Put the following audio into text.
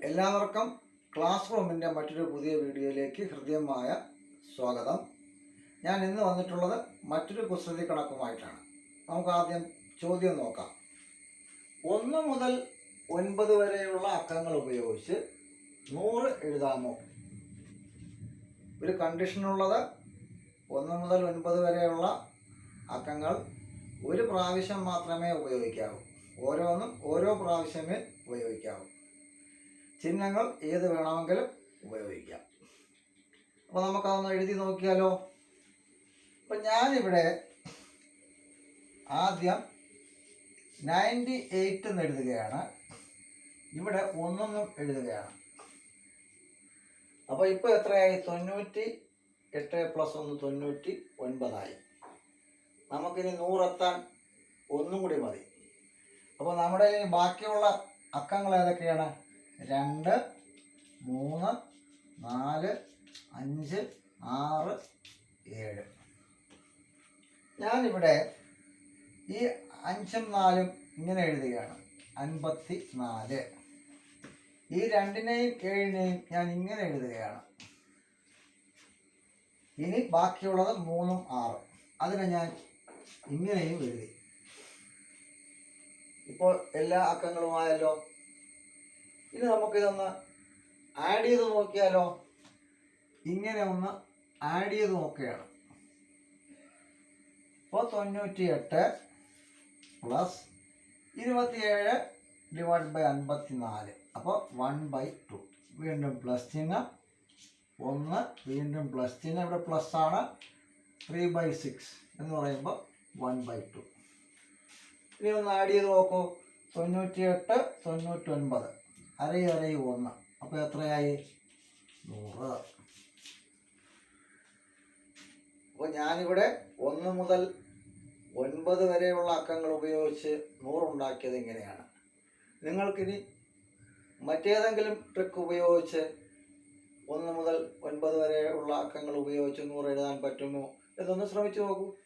എല്ലാവർക്കും ക്ലാസ് റൂമിന്റെ മറ്റൊരു പുതിയ വീഡിയോയിലേക്ക് ഹൃദ്യമായ സ്വാഗതം. ഞാൻ ഇന്ന് വന്നിട്ടുള്ളത് മറ്റൊരു കുസൃതി കണക്കുമായിട്ടാണ്. നമുക്ക് ആദ്യം ചോദ്യം നോക്കാം. ഒന്ന് മുതൽ ഒൻപത് വരെയുള്ള അക്കങ്ങൾ ഉപയോഗിച്ച് നൂറ് എഴുതാമോ ഒരു കണ്ടീഷനുള്ളത് ഒന്ന് മുതൽ ഒൻപത് വരെയുള്ള അക്കങ്ങൾ ഒരു പ്രാവശ്യം മാത്രമേ ഉപയോഗിക്കാവൂ. ഓരോന്നും ഓരോ പ്രാവശ്യമേ ഉപയോഗിക്കാവൂ. ചിഹ്നങ്ങൾ ഏത് വേണമെങ്കിലും ഉപയോഗിക്കാം. അപ്പോൾ നമുക്കതൊന്ന് എഴുതി നോക്കിയാലോ? അപ്പം ഞാനിവിടെ ആദ്യം നയന്റി എയ്റ്റ് എന്ന് എഴുതുകയാണ്. ഇവിടെ ഒന്നൊന്നും എഴുതുകയാണ്. അപ്പോൾ ഇപ്പോൾ എത്രയായി? തൊണ്ണൂറ്റി എട്ട് പ്ലസ് ഒന്ന് തൊണ്ണൂറ്റി ഒൻപതായി നമുക്കിനി നൂറെത്താൻ ഒന്നും കൂടി മതി. അപ്പോൾ നമ്മുടെ ബാക്കിയുള്ള അക്കങ്ങൾ ഏതൊക്കെയാണ്? രണ്ട് മൂന്ന് നാല് അഞ്ച് ആറ് ഏഴ്. ഞാനിവിടെ ഈ അഞ്ചും നാലും ഇങ്ങനെ എഴുതുകയാണ്. അൻപത്തി നാല് ഈ രണ്ടിനെയും ഏഴിനെയും ഞാൻ ഇങ്ങനെ എഴുതുകയാണ്. ഇനി ബാക്കിയുള്ളത് മൂന്നും ആറും. അതിനെ ഞാൻ ഇങ്ങനെയും എഴുതി. ഇപ്പോൾ എല്ലാ അക്കങ്ങളുമായല്ലോ ഇനി നമുക്കിതൊന്ന് ആഡ് ചെയ്ത് നോക്കിയാലോ? ഇങ്ങനെ ഒന്ന് ആഡ് ചെയ്ത് നോക്കുകയാണ്. അപ്പോൾ തൊണ്ണൂറ്റി എട്ട് പ്ലസ് ഇരുപത്തിയേഴ് ഡിവൈഡ് ബൈ അൻപത്തി നാല് അപ്പോൾ വൺ ബൈ ടു വീണ്ടും പ്ലസ് ചിഹ്നം. ഒന്ന് വീണ്ടും പ്ലസ് ചിഹ്നം. ഇവിടെ പ്ലസ് ആണ്. ത്രീ ബൈ സിക്സ് എന്ന് പറയുമ്പോൾ വൺ ബൈ ടു ഇനി ഒന്ന് ആഡ് ചെയ്ത് നോക്കൂ. തൊണ്ണൂറ്റിയെട്ട് തൊണ്ണൂറ്റൊൻപത്. അരയും അരയും ഒന്ന് അപ്പോൾ എത്രയായി? നൂറ്. അപ്പോൾ ഞാനിവിടെ ഒന്ന് മുതൽ ഒൻപത് വരെയുള്ള അക്കങ്ങൾ ഉപയോഗിച്ച് നൂറുണ്ടാക്കിയത് ഇങ്ങനെയാണ്. നിങ്ങൾക്കിനി മറ്റേതെങ്കിലും ട്രിക്ക് ഉപയോഗിച്ച് ഒന്ന് മുതൽ ഒൻപത് വരെയുള്ള അക്കങ്ങൾ ഉപയോഗിച്ച് നൂറ് എഴുതാൻ പറ്റുമോ? എന്നൊന്ന് ശ്രമിച്ചു നോക്കൂ.